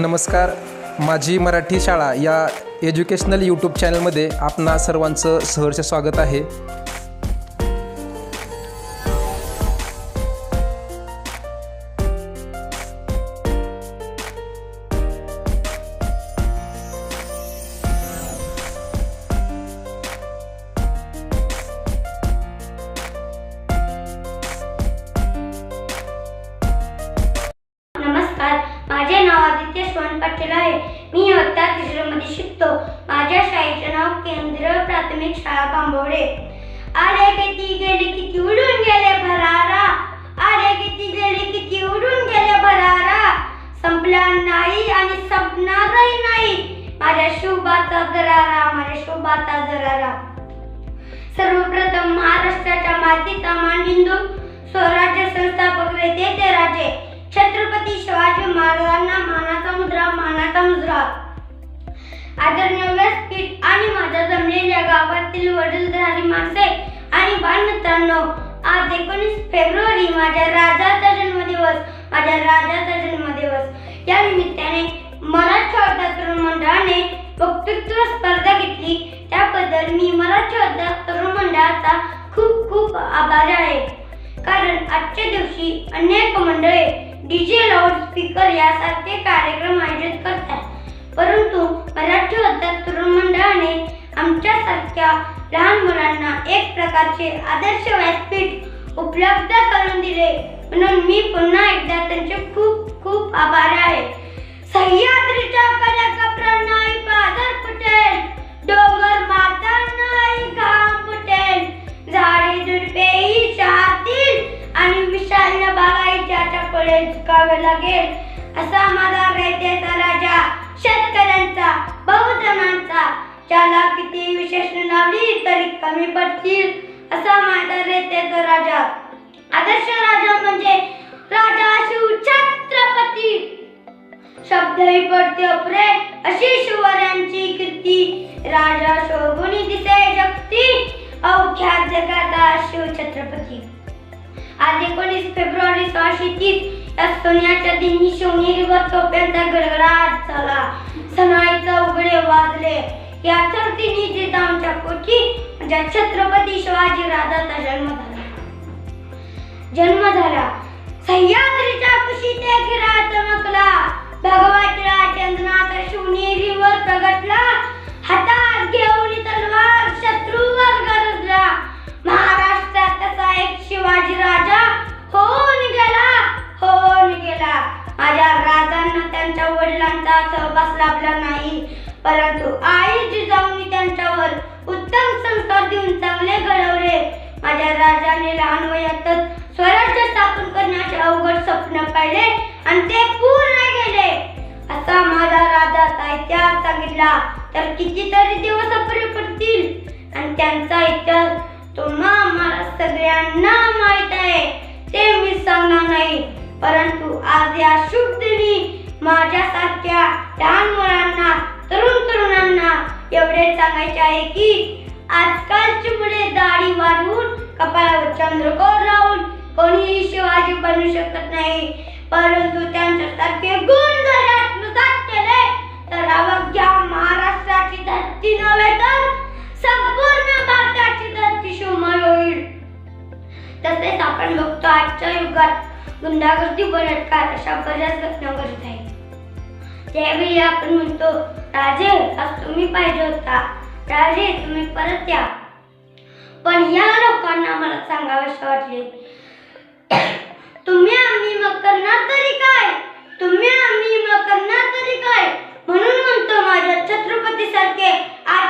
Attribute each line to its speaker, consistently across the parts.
Speaker 1: नमस्कार. माझी मराठी शाळा या एज्युकेशनल यूट्यूब चॅनलमध्ये आपणा सर्वांचं सहर्ष स्वागत आहे.
Speaker 2: प्राथमिक शाळा बांबवडे आले किती गेले किती उडून गेले भरारा. आले किती गेले किती उडून गेले भरारा. संपला नाही आणि संपणारही नाही. माझ्या शुभाचा दरारा माझ्या शुभाचा दरारा सर्वप्रथम महाराष्ट्राच्या मातीचा मान हिंदू स्वराज्य संस्थापक रेते ते आदरणीय व्यासपीठ आणि माझ्या जमलेल्या गावातील वडीलधारी माणसे आणि बालमित्रांनो आज एकोणीस फेब्रुवारी माझ्या राजाचा जन्मदिवस माझ्या राजाचा जन्मदिवस. या निमित्ताने मराठी वर्धा तरुण मंडळाने वक्तृत्व स्पर्धा घेतली. त्याबद्दल मी मराठी वर्धा तरुण मंडळाचा खूप खूप आभारी आहे. कारण आजच्या दिवशी अनेक मंडळे डीजे लाऊड स्पीकर यासारखे कार्यक्रम आयोजित करतात. परंतु मराठी वर्धा तरुण मंडळाने आमच्यासारख्या लहान मुलांना एक प्रकारचे आदर्श व्यासपीठ उपलब्ध करून दिले. म्हणून मी पुन्हा एकदा त्यांचे खूप खूप आभारी आहे. सह्याद्रीच्या कलाकप्रा बाजार फुटेल. डोंगर माता नाही घाम फुटेल. झाडे झुडपेही चाहतील आणि विशाल बागायच्या पुढे झुकावे लागेल. असा माझा रयतेचा राजा. ज्याला किती विशेष नावली तरी कमी पडतील असा माझा रयतेचा राजा. आदर्श राजा म्हणजे राजा शिव छत्रपती. शब्दही पडते अपरे अशी शिवरायांची कीर्ती. राजा शोभुनी दिसे जगती अवघ्या जगाचा शिव छत्रपती. आज एकोणीस फेब्रुवारी सोळाशे तीस या सोन्याच्या दिनी शिवनेरीवर तोप्यांचा गडगडाट झाला. सनाईचा उघडे वाजले या धर्तीने जिजाऊच्या पोटी म्हणजे छत्रपती शिवाजी राजाचा जन्म झाला. जन्म झाला. सह्याद्रीच्या कुशीत एक हिरा चमकला भगवाच्या चंद्रनाथ शिवनेरीवर प्रगटला. हातात घेऊन तलवार शत्रूवर गरजला. महाराष्ट्रात तसा एक शिवाजी राजा होऊन गेला. होऊन गेला. माझ्या राजांना त्यांच्या वडिलांचा सहवास लाभला नाही. परंतु माझ्या राजाने लहान वयातच स्वराज्य स्थापन करण्याचे अवघड स्वप्न पाहिले आणि ते पूर्ण केले. असा माझा राजा इतिहास सांगितला तर कितीतरी दिवस अपुरे पडतील. आणि त्यांचा इतिहास तुम्हा आम्हाला सगळ्यांना माहीत आहे. ते मी सांगणार नाही परंतु आज या शुभ दिनी माझ्यासारख्या लहान मुलांना तरुण तरुणांना एवढे सांगायचे आहे की आजकालची कपाळावर चंद्रकोर राहून कोणीही शिवाजी बनू शकत नाही. परंतु त्यांच्यासारखे गुण जर आत्मसात केले तर अवघ्या महाराष्ट्राची धरती नव्हे तर संपूर्ण भारताची धरती शोमय होईल. तसेच आपण बघतो आजच्या युगात गुंडागर्दी बलात्कार अशा बऱ्याच घटना घडत आहेत. त्यावेळी आपण म्हणतो राजे आज तुम्ही पाहिजे होता. राजे तुम्ही परत या. पण या लोकांना मला सांगावेसे वाटले. तुम्ही आम्ही मग करणार तरी काय? तुम्ही आम्ही मग करणार तरी काय? म्हणून म्हणतो माझ्या छत्रपती सारखे आज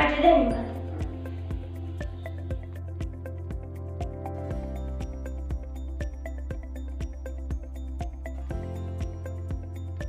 Speaker 2: महाराज की जय जय जिजाऊ